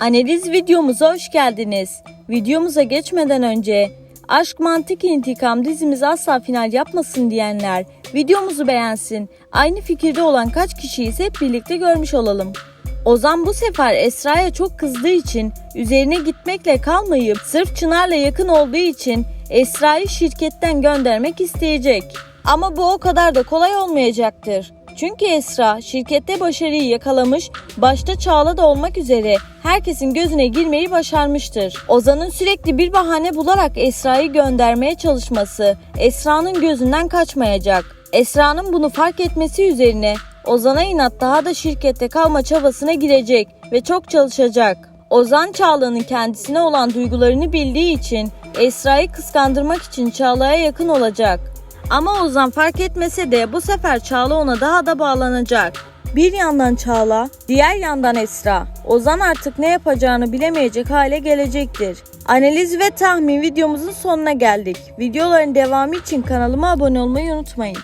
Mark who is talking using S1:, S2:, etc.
S1: Analiz videomuza hoş geldiniz. Videomuza geçmeden önce Aşk Mantık İntikam dizimiz asla final yapmasın diyenler videomuzu beğensin. Aynı fikirde olan kaç kişiyiz hep birlikte görmüş olalım. Ozan bu sefer Esra'ya çok kızdığı için üzerine gitmekle kalmayıp sırf Çınar'la yakın olduğu için Esra'yı şirketten göndermek isteyecek. Ama bu o kadar da kolay olmayacaktır. Çünkü Esra şirkette başarıyı yakalamış, başta Çağla da olmak üzere herkesin gözüne girmeyi başarmıştır. Ozan'ın sürekli bir bahane bularak Esra'yı göndermeye çalışması Esra'nın gözünden kaçmayacak. Esra'nın bunu fark etmesi üzerine Ozan'a inat daha da şirkette kalma çabasına girecek ve çok çalışacak. Ozan Çağla'nın kendisine olan duygularını bildiği için Esra'yı kıskandırmak için Çağla'ya yakın olacak. Ama Ozan fark etmese de bu sefer Çağla ona daha da bağlanacak. Bir yandan Çağla, diğer yandan Esra. Ozan artık ne yapacağını bilemeyecek hale gelecektir. Analiz ve tahmin videomuzun sonuna geldik. Videoların devamı için kanalıma abone olmayı unutmayın.